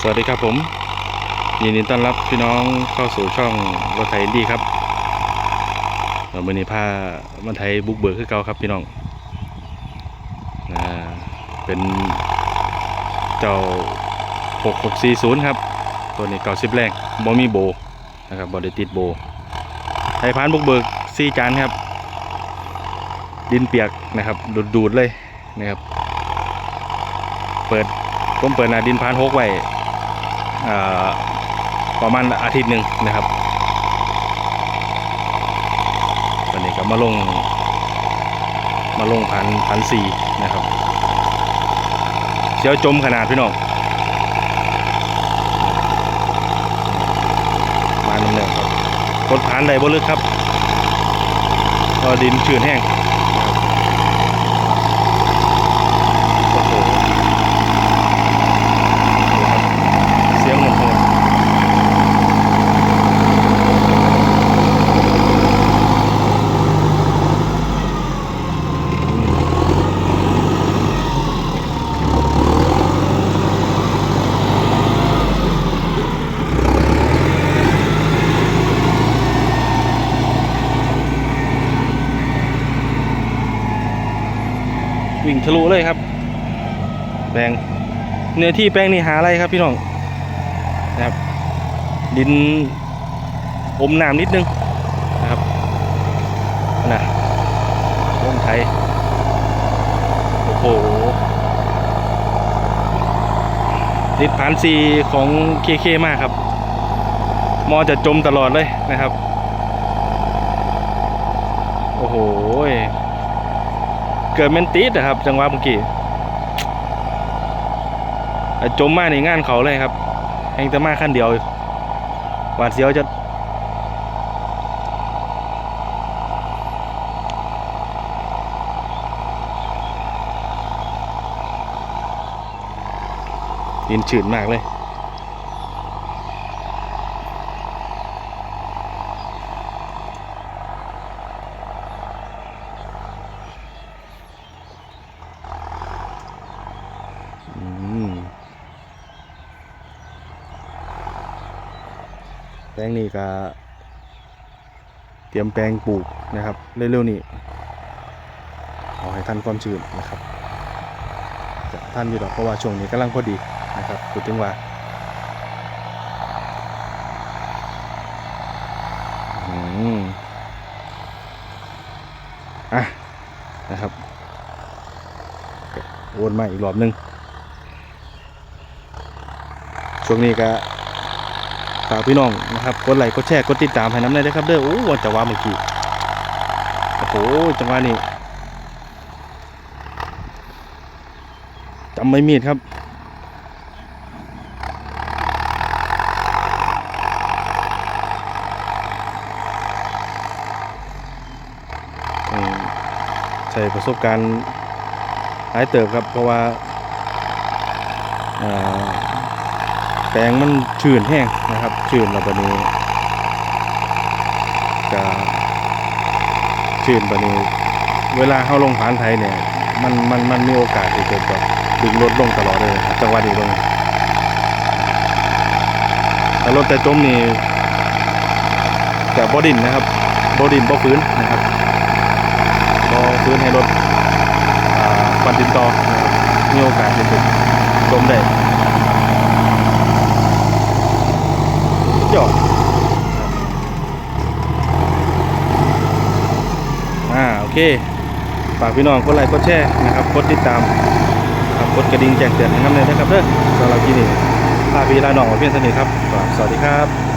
สวัสดีครับผม ยินดีต้อนรับพี่น้องเข้าสู่ช่องรถไถดีครับเอ่อมื่อนี้พามันไทยบุกเบิกคือเก่าครับพี่น้องอเป็นเจ้า 6640 ครับ ตัวนี้เก่าสิบแรงบ่มีโบนะครับบ่ได้ติดโบ ไทยพานบุกเบิกซีจานครับ ดินเปียกนะครับดูดๆเลยนะครับ เปิดผมเปิดนาดินพานหกไว้ ประมาณอาทิตย์หนึ่งนะครับวันนี้ก็มาลง มาลงพันพันสี่นะครับเสียวจมขนาดพี่น้องมาน้ำเนืองครับรถผ่านใดบ่ลึกครับก็ดินชื้นแห้งโอ้โห เสียงหมดเลย วิ่งทะลุเลยครับ แปลงเนื้อที่แปลงนี่หาอะไรครับพี่น้องนะครับ ดินอมน้ำนิดนึงนะครับนะลงไทยโอ้โหติดผ่านซีของเคเคมากครับ มอจะจมตลอดเลยนะครับ โอ้โห เกิดแมนติดนะครับ จังหวะเมื่อกี้จมมากในงานเขาเลยครับแหงแต่มาขั้นเดียวหวาดเสียวจะดินฉืดมากเลย แปลงนี้ก็เตรียมแปลงปลูกนะครับเร็วๆนี้เอให้ท่านความชื้นนะครับท่านอยู่ดอกเพราะว่าช่วงนี้กำลังพอดีนะครับพูดถึงว่าอืมอะนะครับวนมาอีกรอบนึงช่วงนี้ก็ ฝากพี่น้องนะครับกดไลค์กดแชร์กดติดตามให้น้ำได้เลยครับเด้อโอ้วันจังหวะเมื่อกี้โอ้โหจังหวะนี้จำไม่มีดครับใช้ประสบการณ์หลายเติบครับเพราะว่าอ่า ปลงมันชื้นแห้งนะครับ ชื้นแล้วบัดนี้ก็ชื้นบัดนี้ เวลาเข้าลงผ่านไทยเนี่ย มันมันมันมีโอกาสที่จะแบบดึงรถลงตลอดเลยครับจังหวะนี้ลงแต่รถแต่จมนี่แต่บอดินนะครับบอดินบอฟื้นนะครับบอฟื้นให้รถปันดินต่อนะครับมีโอกาสที่จะจมได้ จอดอ่าโอเคฝากพี่น้องกดไลค์กดแชร์นะครับกดติดตามครับกดกระดิ่งแจ้งเตือนนะครับเลยนะครับเด้อสำหรับที่นี่พาพี่ลาน้องมาเพียงสนิทครับ สวัสดีครับ